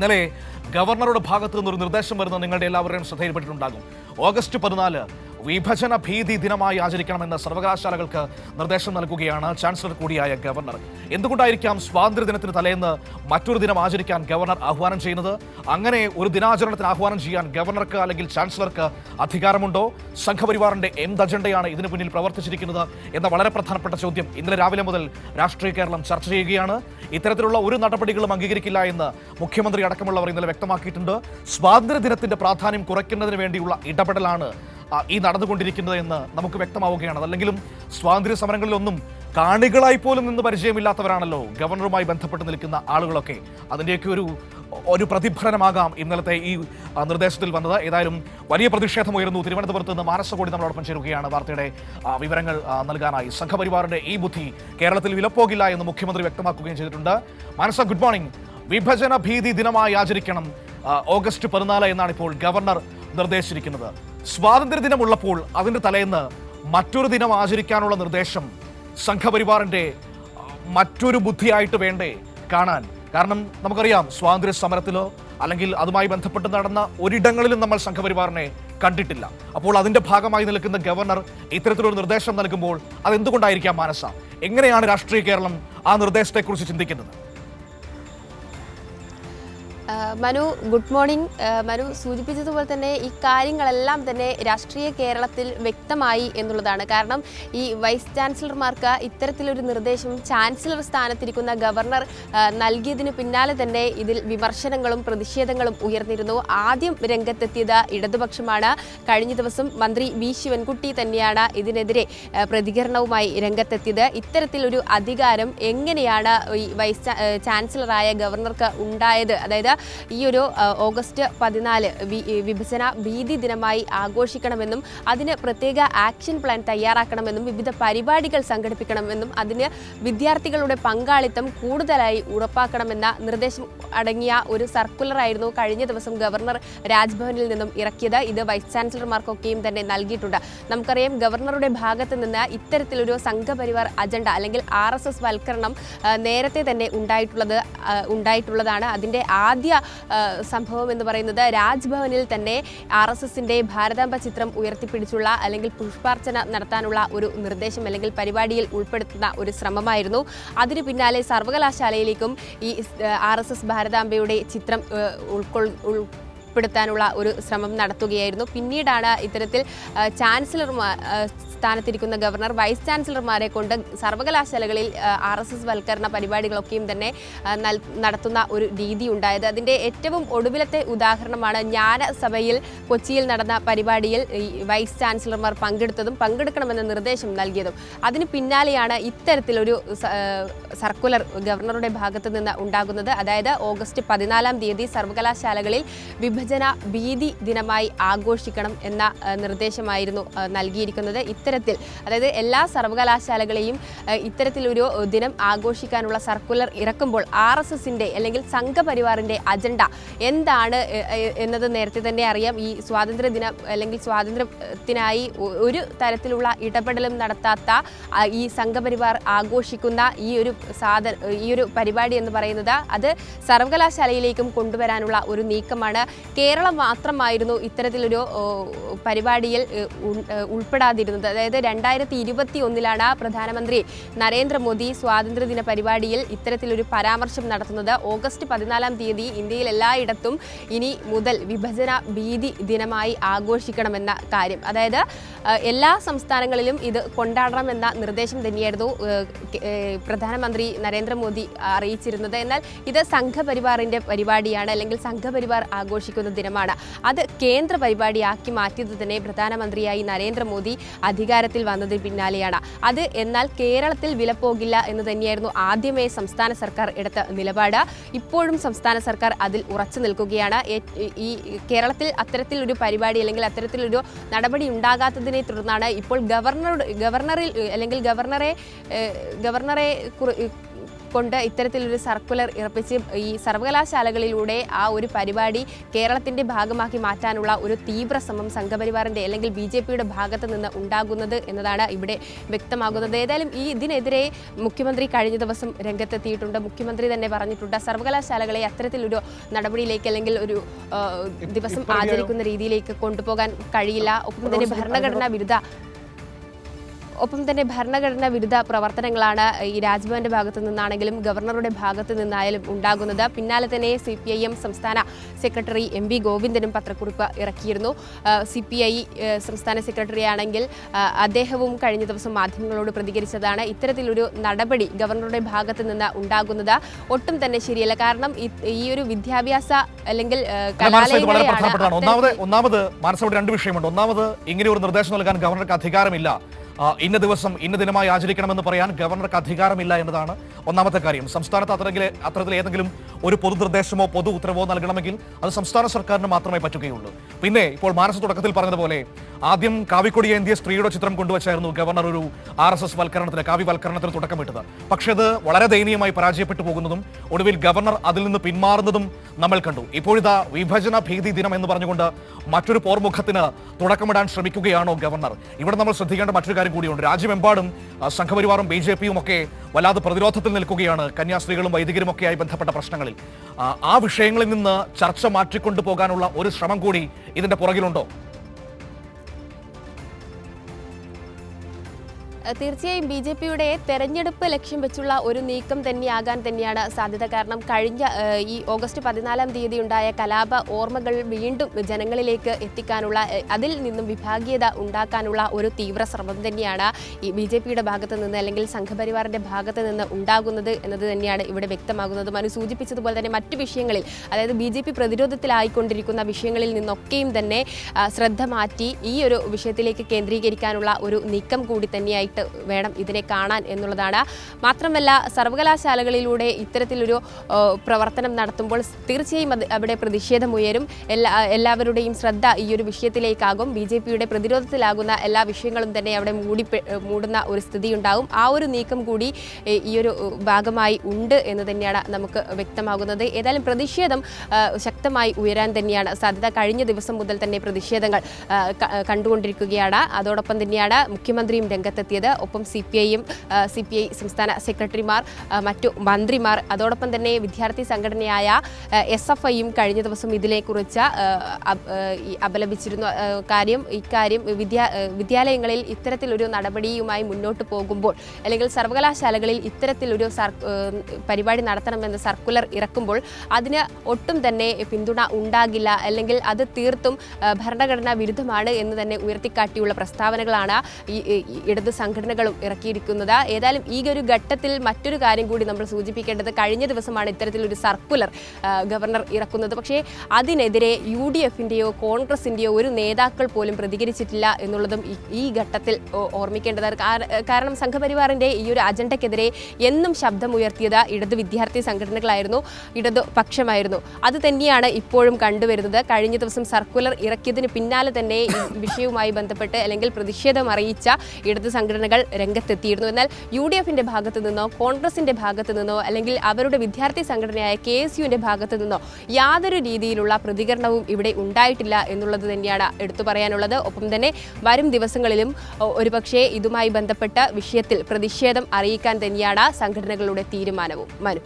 ഇന്നലെ ഗവർണറുടെ ഭാഗത്തു നിന്നൊരു നിർദ്ദേശം വരുന്നത് നിങ്ങളുടെ എല്ലാവരുടെയും ശ്രദ്ധയിൽപ്പെട്ടിട്ടുണ്ടാകും. ഓഗസ്റ്റ് പതിനാല് വിഭജന ഭീതി ദിനമായി ആചരിക്കണമെന്ന് സർവകലാശാലകൾക്ക് നിർദ്ദേശം നൽകുകയാണ് ചാൻസലർ കൂടിയായ ഗവർണർ. എന്തുകൊണ്ടായിരിക്കാം സ്വാതന്ത്ര്യ ദിനത്തിന് തലേന്ന് മറ്റൊരു ദിനം ആചരിക്കാൻ ഗവർണർ ആഹ്വാനം ചെയ്യുന്നത്? അങ്ങനെ ഒരു ദിനാചരണത്തിന് ആഹ്വാനം ചെയ്യാൻ ഗവർണർക്ക് അല്ലെങ്കിൽ ചാൻസലർക്ക് അധികാരമുണ്ടോ? സംഘപരിവാറിന്റെ എന്ത് അജണ്ടയാണ് ഇതിനു പിന്നിൽ പ്രവർത്തിച്ചിരിക്കുന്നത് എന്ന വളരെ പ്രധാനപ്പെട്ട ചോദ്യം ഇന്നലെ രാവിലെ മുതൽ രാഷ്ട്രീയ കേരളം ചർച്ച ചെയ്യുകയാണ്. ഇത്തരത്തിലുള്ള ഒരു നടപടികളും അംഗീകരിക്കില്ല എന്ന് മുഖ്യമന്ത്രി അടക്കമുള്ളവർ ഇന്നലെ വ്യക്തമാക്കിയിട്ടുണ്ട്. സ്വാതന്ത്ര്യ ദിനത്തിന്റെ പ്രാധാന്യം കുറയ്ക്കുന്നതിന് വേണ്ടിയുള്ള ഇടപെടലാണ് ഈ നടന്നുകൊണ്ടിരിക്കുന്നത് എന്ന് നമുക്ക് വ്യക്തമാവുകയാണ്. അതല്ലെങ്കിലും സ്വാതന്ത്ര്യ സമരങ്ങളിലൊന്നും കാണികളായി പോലും നിന്ന് പരിചയമില്ലാത്തവരാണല്ലോ. ഗവർണറുമായി ബന്ധപ്പെട്ട് നിൽക്കുന്ന ആളുകളൊക്കെ. അതിന്റെയൊക്കെ ഒരു ഒരു പ്രതിഫലനമാകാം ഇന്നലത്തെ ഈ നിർദ്ദേശത്തിൽ വന്നത്. ഏതായാലും വലിയ പ്രതിഷേധം ഉയർന്നു. തിരുവനന്തപുരത്ത് നിന്ന് മാനസകോടി നമ്മളോടൊപ്പം ചേരുകയാണ്. വാർത്തയുടെ വിവരങ്ങൾ നൽകാനായി സംഘപരിവാറിന്റെ ഈ ബുദ്ധി കേരളത്തിൽ വിലപ്പോകില്ല എന്ന് മുഖ്യമന്ത്രി വ്യക്തമാക്കുകയും ചെയ്തിട്ടുണ്ട്. Manasa good morning. വിഭജന ഭീതി ദിനമായി ആചരിക്കണം. ഓഗസ്റ്റ് പതിനാല് എന്നാണ് ഇപ്പോൾ ഗവർണർ നിർദ്ദേശിച്ചിരിക്കുന്നത്. സ്വാതന്ത്ര്യ ദിനമുള്ളപ്പോൾ അതിന്റെ തലേന്ന് മറ്റൊരു ദിനം ആചരിക്കാനുള്ള നിർദ്ദേശം സംഘപരിവാറിന്റെ മറ്റൊരു ബുദ്ധിയായിട്ട് വേണ്ടേ കാണാൻ. കാരണം നമുക്കറിയാം സ്വാതന്ത്ര്യ സമരത്തിലോ അല്ലെങ്കിൽ അതുമായി ബന്ധപ്പെട്ട് നടന്ന ഒരിടങ്ങളിലും നമ്മൾ സംഘപരിവാറിനെ കണ്ടിട്ടില്ല. അപ്പോൾ അതിന്റെ ഭാഗമായി നിൽക്കുന്ന ഗവർണർ ഇത്തരത്തിലൊരു നിർദ്ദേശം നൽകുമ്പോൾ അതെന്തുകൊണ്ടായിരിക്കാം മാനസ? എങ്ങനെയാണ് രാഷ്ട്രീയ കേരളം ആ നിർദ്ദേശത്തെക്കുറിച്ച് ചിന്തിക്കുന്നത്? Manu good morning. മനു സൂചിപ്പിച്ചതുപോലെ തന്നെ ഈ കാര്യങ്ങളെല്ലാം തന്നെ രാഷ്ട്രീയ കേരളത്തിൽ വ്യക്തമായി എന്നുള്ളതാണ്. കാരണം ഈ വൈസ് ചാൻസലർമാർക്ക് ഇത്തരത്തിലൊരു നിർദ്ദേശം ചാൻസലർ സ്ഥാനത്തിരിക്കുന്ന ഗവർണർ നൽകിയതിന് പിന്നാലെ തന്നെ ഇതിൽ വിമർശനങ്ങളും പ്രതിഷേധങ്ങളും ഉയർന്നിരുന്നു. ആദ്യം രംഗത്തെത്തിയത് ഇടതുപക്ഷമാണ്. കഴിഞ്ഞ ദിവസം മന്ത്രി വി ശിവൻകുട്ടി തന്നെയാണ് ഇതിനെതിരെ പ്രതികരണവുമായി രംഗത്തെത്തിയത്. ഇത്തരത്തിലൊരു അധികാരം എങ്ങനെയാണ് ഈ വൈസ് ചാൻസലറായ ഗവർണർക്ക് ഉണ്ടായത്? അതായത് ഈ ഒരു ഓഗസ്റ്റ് പതിനാല് വിഭജന ഭീതി ദിനമായി ആഘോഷിക്കണമെന്നും അതിന് പ്രത്യേക ആക്ഷൻ പ്ലാൻ തയ്യാറാക്കണമെന്നും വിവിധ പരിപാടികൾ സംഘടിപ്പിക്കണമെന്നും അതിന് വിദ്യാർത്ഥികളുടെ പങ്കാളിത്തം കൂടുതലായി ഉറപ്പാക്കണമെന്ന നിർദ്ദേശം അടങ്ങിയ ഒരു സർക്കുലറായിരുന്നു കഴിഞ്ഞ ദിവസം ഗവർണർ രാജ്ഭവനിൽ നിന്നും ഇറക്കിയത്. ഇത് വൈസ് ചാൻസലർമാർക്കൊക്കെയും തന്നെ നൽകിയിട്ടുണ്ട്. നമുക്കറിയാം ഗവർണറുടെ ഭാഗത്ത് നിന്ന് ഇത്തരത്തിലൊരു സംഘപരിവാർ അജണ്ട അല്ലെങ്കിൽ ആർ വൽക്കരണം നേരത്തെ തന്നെ ഉണ്ടായിട്ടുള്ളത് ഉണ്ടായിട്ടുള്ളതാണ്. അതിന്റെ ആദ്യ ആ, സംഭവം എന്ന് പറയുന്നത് രാജ്ഭവനിൽ തന്നെ ആർ എസ് എസിന്റെ ഭാരതാംബ ചിത്രം ഉയർത്തിപ്പിടിച്ചുള്ള അല്ലെങ്കിൽ പുഷ്പാർച്ചന നടത്താനുള്ള ഒരു നിർദ്ദേശം അല്ലെങ്കിൽ പരിപാടിയിൽ ഉൾപ്പെടുത്തുന്ന ഒരു ശ്രമമായിരുന്നു. അതിന് പിന്നാലെ സർവകലാശാലയിലേക്കും ഈ ആർ എസ് എസ് ഭാരതാംബയുടെ ചിത്രം ഉൾക്കൊൾ ഉൾ ഉൾപ്പെടുത്താനുള്ള ഒരു ശ്രമം നടത്തുകയായിരുന്നു. പിന്നീടാണ് ഇത്തരത്തിൽ ചാൻസലർമാർ സ്ഥാനത്തിരിക്കുന്ന ഗവർണർ വൈസ് ചാൻസലർമാരെ കൊണ്ട് സർവകലാശാലകളിൽ ആർ എസ് എസ് വൽക്കരണ പരിപാടികളൊക്കെയും തന്നെ നടത്തുന്ന ഒരു രീതി ഉണ്ടായത് അതിന്റെ ഏറ്റവും ഒടുവിലത്തെ ഉദാഹരണമാണ് ജ്ഞാനസഭയിൽ കൊച്ചിയിൽ നടന്ന പരിപാടിയിൽ വൈസ് ചാൻസലർമാർ പങ്കെടുത്തതും പങ്കെടുക്കണമെന്ന നിർദ്ദേശം നൽകിയതും. അതിന് പിന്നാലെയാണ് ഇത്തരത്തിലൊരു സർക്കുലർ ഗവർണറുടെ ഭാഗത്ത് നിന്ന് ഉണ്ടാകുന്നത്. അതായത് ഓഗസ്റ്റ് പതിനാലാം തീയതി സർവകലാശാലകളിൽ വിഭജന ഭീതി ദിനമായി ആഘോഷിക്കണം എന്ന നിർദ്ദേശമായിരുന്നു നൽകിയിരിക്കുന്നത്. നൽകിയിരിക്കുന്നത് ഇത്തരത്തിൽ അതായത് എല്ലാ സർവകലാശാലകളെയും ഇത്തരത്തിലൊരു ദിനം ആഘോഷിക്കാനുള്ള സർക്കുലർ ഇറക്കുമ്പോൾ ആർ എസ് എസിന്റെ അല്ലെങ്കിൽ സംഘപരിവാറിന്റെ അജണ്ട എന്താണ് എന്നത് നേരത്തെ തന്നെ അറിയാം. ഈ സ്വാതന്ത്ര്യ ദിനം അല്ലെങ്കിൽ സ്വാതന്ത്ര്യത്തിനായി ഒരു തരത്തിലുള്ള ഇടപെടലും നടത്താത്ത ഈ സംഘപരിവാർ ആഘോഷിക്കുന്ന ഈ ഒരു സാധ ഈ ഒരു പരിപാടി എന്ന് പറയുന്നത് അത് സർവകലാശാലയിലേക്കും കൊണ്ടുവരാനുള്ള ഒരു നീക്കമാണ്. കേരളം മാത്രമായിരുന്നു ഇത്തരത്തിലൊരു പരിപാടിയിൽ ഉൾപ്പെടാതിരുന്നത്. അതായത് രണ്ടായിരത്തി ഇരുപത്തി ഒന്നിലാണ് പ്രധാനമന്ത്രി നരേന്ദ്രമോദി സ്വാതന്ത്ര്യദിന പരിപാടിയിൽ ഇത്തരത്തിലൊരു പരാമർശം നടത്തുന്നത്. ഓഗസ്റ്റ് പതിനാലാം തീയതി ഇന്ത്യയിൽ എല്ലായിടത്തും ഇനി മുതൽ വിഭജന ഭീതി ദിനമായി ആഘോഷിക്കണമെന്ന കാര്യം. അതായത് എല്ലാ സംസ്ഥാനങ്ങളിലും ഇത് കൊണ്ടാടണമെന്ന നിർദ്ദേശം തന്നെയായിരുന്നു പ്രധാനമന്ത്രി നരേന്ദ്രമോദി അറിയിച്ചിരുന്നത്. എന്നാൽ ഇത് സംഘപരിവാറിന്റെ പരിപാടിയാണ് അല്ലെങ്കിൽ സംഘപരിവാർ ആഘോഷിക്കുന്ന ദിനമാണ്. അത് കേന്ദ്ര പരിപാടിയാക്കി മാറ്റിയത് തന്നെ പ്രധാനമന്ത്രിയായി നരേന്ദ്രമോദി അധികാരത്തിൽ വന്നതിന് പിന്നാലെയാണ്. അത് എന്നാൽ കേരളത്തിൽ വിലപ്പോകില്ല എന്ന് തന്നെയായിരുന്നു ആദ്യമേ സംസ്ഥാന സർക്കാർ എടുത്ത നിലപാട്. ഇപ്പോഴും സംസ്ഥാന സർക്കാർ അതിൽ ഉറച്ചു നിൽക്കുകയാണ്. ഈ കേരളത്തിൽ അത്തരത്തിലൊരു പരിപാടി അല്ലെങ്കിൽ അത്തരത്തിലൊരു നടപടി ഉണ്ടാകാത്തതിനെ തുടർന്നാണ് ഇപ്പോൾ ഗവർണറുടെ ഗവർണറിൽ അല്ലെങ്കിൽ ഗവർണറെ ഗവർണറെ കൊണ്ട് ഇത്തരത്തിലൊരു സർക്കുലർ ഇറപ്പിച്ച് ഈ സർവകലാശാലകളിലൂടെ ആ ഒരു പരിപാടി കേരളത്തിന്റെ ഭാഗമാക്കി മാറ്റാനുള്ള ഒരു തീവ്ര ശ്രമം സംഘപരിവാറിന്റെ അല്ലെങ്കിൽ ബി ജെ പിയുടെ ഭാഗത്ത് നിന്ന് ഉണ്ടാകുന്നത് എന്നതാണ് ഇവിടെ വ്യക്തമാകുന്നത്. ഏതായാലും ഈ ഇതിനെതിരെ മുഖ്യമന്ത്രി കഴിഞ്ഞ ദിവസം രംഗത്തെത്തിയിട്ടുണ്ട്. മുഖ്യമന്ത്രി തന്നെ പറഞ്ഞിട്ടുണ്ട് സർവകലാശാലകളെ അത്തരത്തിലൊരു നടപടിയിലേക്ക് അല്ലെങ്കിൽ ഒരു ദിവസം ആചരിക്കുന്ന രീതിയിലേക്ക് കൊണ്ടുപോകാൻ കഴിയില്ല. ഒപ്പം തന്നെ ഭരണഘടനാ വിരുദ്ധ ഒപ്പം തന്നെ ഭരണഘടനാ വിരുദ്ധ പ്രവർത്തനങ്ങളാണ് ഈ രാജ്ഭവന്റെ ഭാഗത്തു നിന്നാണെങ്കിലും ഗവർണറുടെ ഭാഗത്തു നിന്നായാലും ഉണ്ടാകുന്നത്. പിന്നാലെ തന്നെ സി പി ഐ എം സംസ്ഥാന സെക്രട്ടറി എം വി ഗോവിന്ദനും പത്രക്കുറിപ്പ് ഇറക്കിയിരുന്നു. സി പി ഐ സംസ്ഥാന സെക്രട്ടറി ആണെങ്കിൽ അദ്ദേഹവും കഴിഞ്ഞ ദിവസം മാധ്യമങ്ങളോട് പ്രതികരിച്ചതാണ് ഇത്തരത്തിലൊരു നടപടി ഗവർണറുടെ ഭാഗത്തു നിന്ന് ഉണ്ടാകുന്നത്. ഒട്ടും തന്നെ ശരിയല്ല. കാരണം ഈ- ഒരു വിദ്യാഭ്യാസ അല്ലെങ്കിൽ ഒന്നാമത് ഒന്നാമത് മാനസോട് രണ്ട് വിഷയമുണ്ട്. ഒന്നാമത് ഇങ്ങനെ ഒരു നിർദ്ദേശം നൽകാൻ ഗവർണർക്ക് അധികാരമില്ല. ഇന്ന ദിവസം ഇന്ന ദിനമായി ആചരിക്കണമെന്ന് പറയാൻ ഗവർണർക്ക് അധികാരമില്ല എന്നതാണ് ഒന്നാമത്തെ കാര്യം. സംസ്ഥാനത്ത് അത്തരത്തിൽ അത്തരത്തിൽ ഏതെങ്കിലും ഒരു പൊതു നിർദ്ദേശമോ പൊതു ഉത്തരവോ നൽകണമെങ്കിൽ അത് സംസ്ഥാന സർക്കാരിന് മാത്രമേ പറ്റുകയുള്ളൂ. പിന്നെ ഇപ്പോൾ മാനസ തുടക്കത്തിൽ പറഞ്ഞതുപോലെ ആദ്യം കാവിക്കൊടി ഏന്തിയ സ്ത്രീയുടെ ചിത്രം കൊണ്ടുവച്ചായിരുന്നു ഗവർണർ ഒരു ആർ എസ് എസ് വൽക്കരണത്തിന് കാവ്യവൽക്കരണത്തിന് തുടക്കമിട്ടത്. പക്ഷേ അത് വളരെ ദയനീയമായി പരാജയപ്പെട്ടു പോകുന്നതും ഒടുവിൽ ഗവർണർ അതിൽ നിന്ന് പിന്മാറുന്നതും നമ്മൾ കണ്ടു. ഇപ്പോഴിതാ വിഭജന ഭീതി ദിനം എന്ന് പറഞ്ഞുകൊണ്ട് മറ്റൊരു പോർമുഖത്തിന് തുടക്കമിടാൻ ശ്രമിക്കുകയാണോ ഗവർണർ? ഇവിടെ നമ്മൾ ശ്രദ്ധിക്കേണ്ട മറ്റൊരു കാര്യം കൂടിയുണ്ട്. രാജ്യമെമ്പാടും സംഘപരിവാറും ബി ജെ പിയും ഒക്കെ വല്ലാതെ പ്രതിരോധത്തിൽ നിൽക്കുകയാണ് കന്യാസ്ത്രീകളും വൈദികരും ഒക്കെയായി ബന്ധപ്പെട്ട പ്രശ്നങ്ങളിൽ. ആ വിഷയങ്ങളിൽ നിന്ന് ചർച്ച മാറ്റിക്കൊണ്ടു പോകാനുള്ള ഒരു ശ്രമം കൂടി ഇതിന്റെ പുറകിലുണ്ടോ? തീർച്ചയായും ബി ജെ പിയുടെ തെരഞ്ഞെടുപ്പ് ലക്ഷ്യം വെച്ചുള്ള ഒരു നീക്കം തന്നെയാകാൻ തന്നെയാണ് സാധ്യത. കാരണം കഴിഞ്ഞ ഈ ഓഗസ്റ്റ് പതിനാലാം തീയതി ഉണ്ടായ കലാപ ഓർമ്മകൾ വീണ്ടും ജനങ്ങളിലേക്ക് എത്തിക്കാനുള്ള അതിൽ നിന്നും വിഭാഗീയത ഉണ്ടാക്കാനുള്ള ഒരു തീവ്ര ശ്രമം തന്നെയാണ് ഈ ബി ജെ പിയുടെ ഭാഗത്ത് നിന്ന് അല്ലെങ്കിൽ സംഘപരിവാറിന്റെ ഭാഗത്ത് നിന്ന് ഉണ്ടാകുന്നത് എന്നത് തന്നെയാണ് ഇവിടെ വ്യക്തമാകുന്നത്. മനു സൂചിപ്പിച്ചതുപോലെ തന്നെ മറ്റു വിഷയങ്ങളിൽ അതായത് ബി ജെ പി പ്രതിരോധത്തിലായിക്കൊണ്ടിരിക്കുന്ന വിഷയങ്ങളിൽ നിന്നൊക്കെയും തന്നെ ശ്രദ്ധ മാറ്റി ഈ ഒരു വിഷയത്തിലേക്ക് കേന്ദ്രീകരിക്കാനുള്ള ഒരു നീക്കം കൂടി തന്നെയായിട്ട് വേണം ഇതിനെ കാണാൻ എന്നുള്ളതാണ്. മാത്രമല്ല സർവകലാശാലകളിലൂടെ ഇത്തരത്തിലൊരു പ്രവർത്തനം നടത്തുമ്പോൾ തീർച്ചയായും അത് അവിടെ പ്രതിഷേധമുയരും. എല്ലാ എല്ലാവരുടെയും ശ്രദ്ധ ഈ ഒരു വിഷയത്തിലേക്കാകും. ബി ജെ പിയുടെ പ്രതിരോധത്തിലാകുന്ന എല്ലാ വിഷയങ്ങളും തന്നെ അവിടെ മൂടി മൂടുന്ന ഒരു സ്ഥിതി ഉണ്ടാകും ആ ഒരു നീക്കം കൂടി ഈ ഒരു ഭാഗമായി ഉണ്ട് എന്ന് തന്നെയാണ് നമുക്ക് വ്യക്തമാകുന്നത്. ഏതായാലും പ്രതിഷേധം ശക്തമായി ഉയരാൻ തന്നെയാണ് സാധ്യത. കഴിഞ്ഞ ദിവസം മുതൽ തന്നെ പ്രതിഷേധങ്ങൾ കണ്ടുകൊണ്ടിരിക്കുകയാണ്. അതോടൊപ്പം തന്നെയാണ് മുഖ്യമന്ത്രിയും രംഗത്തെത്തിയത്. ഒപ്പം സി പി ഐയും സി പി ഐ സംസ്ഥാന സെക്രട്ടറിമാർ മറ്റു മന്ത്രിമാർ അതോടൊപ്പം തന്നെ വിദ്യാർത്ഥി സംഘടനയായ എസ് എഫ് ഐയും കഴിഞ്ഞ ദിവസം ഇതിനെക്കുറിച്ച് അപലപിച്ചിരുന്ന. കാര്യം ഇക്കാര്യം വിദ്യാ വിദ്യാലയങ്ങളിൽ ഇത്തരത്തിലൊരു നടപടിയുമായി മുന്നോട്ട് പോകുമ്പോൾ അല്ലെങ്കിൽ സർവകലാശാലകളിൽ ഇത്തരത്തിലൊരു സർ പരിപാടി നടത്തണമെന്ന് സർക്കുലർ ഇറക്കുമ്പോൾ അതിന് ഒട്ടും തന്നെ പിന്തുണ ഉണ്ടാകില്ല. അല്ലെങ്കിൽ അത് തീർത്തും ഭരണഘടനാ വിരുദ്ധമാണ് എന്ന് തന്നെ ഉയർത്തിക്കാട്ടിയുള്ള പ്രസ്താവനകളാണ് ഈ- സംഘ ഇടത് സംഘടനകളും ഇറക്കിയിരിക്കുന്നത്. ഏതായാലും ഈ ഒരു ഘട്ടത്തിൽ മറ്റൊരു കാര്യം കൂടി നമ്മൾ സൂചിപ്പിക്കേണ്ടത് കഴിഞ്ഞ ദിവസമാണ് ഇത്തരത്തിലൊരു സർക്കുലർ ഗവർണർ ഇറക്കുന്നത്. പക്ഷേ അതിനെതിരെ യു ഡി എഫിന്റെയോ കോൺഗ്രസിന്റെയോ ഒരു നേതാക്കൾ പോലും പ്രതികരിച്ചിട്ടില്ല എന്നുള്ളതും ഈ- ഘട്ടത്തിൽ ഓർമ്മിക്കേണ്ടതാണ്. കാരണം സംഘപരിവാറിന്റെ ഈ ഒരു അജണ്ടയ്ക്കെതിരെ എന്നും ശബ്ദമുയർത്തിയത് ഇടത് വിദ്യാർത്ഥി സംഘടനകളായിരുന്നു ഇടത് പക്ഷമായിരുന്നു. അത് തന്നെയാണ് ഇപ്പോഴും കണ്ടുവരുന്നത്. കഴിഞ്ഞ ദിവസം സർക്കുലർ ഇറക്കിയതിന് പിന്നാലെ തന്നെ വിഷയവുമായി ബന്ധപ്പെട്ട് അല്ലെങ്കിൽ പ്രതിഷേധം അറിയിച്ച ഇടത് സംഘടനകൾ രംഗത്തെത്തിയിരുന്നു. എന്നാൽ യു ഡി എഫിന്റെ ഭാഗത്തു നിന്നോ കോൺഗ്രസിന്റെ ഭാഗത്തു നിന്നോ അല്ലെങ്കിൽ അവരുടെ വിദ്യാർത്ഥി സംഘടനയായ കെ എസ് യുവിന്റെ ഭാഗത്തു നിന്നോ യാതൊരു രീതിയിലുള്ള പ്രതികരണവും ഇവിടെ ഉണ്ടായിട്ടില്ല എന്നുള്ളത് തന്നെയാണ് എടുത്തു പറയാനുള്ളത്. ഒപ്പം തന്നെ വരും ദിവസങ്ങളിലും ഒരുപക്ഷെ ഇതുമായി ബന്ധപ്പെട്ട വിഷയത്തിൽ പ്രതിഷേധം അറിയിക്കാൻ തന്നെയാണ് സംഘടനകളുടെ തീരുമാനവും. മനു.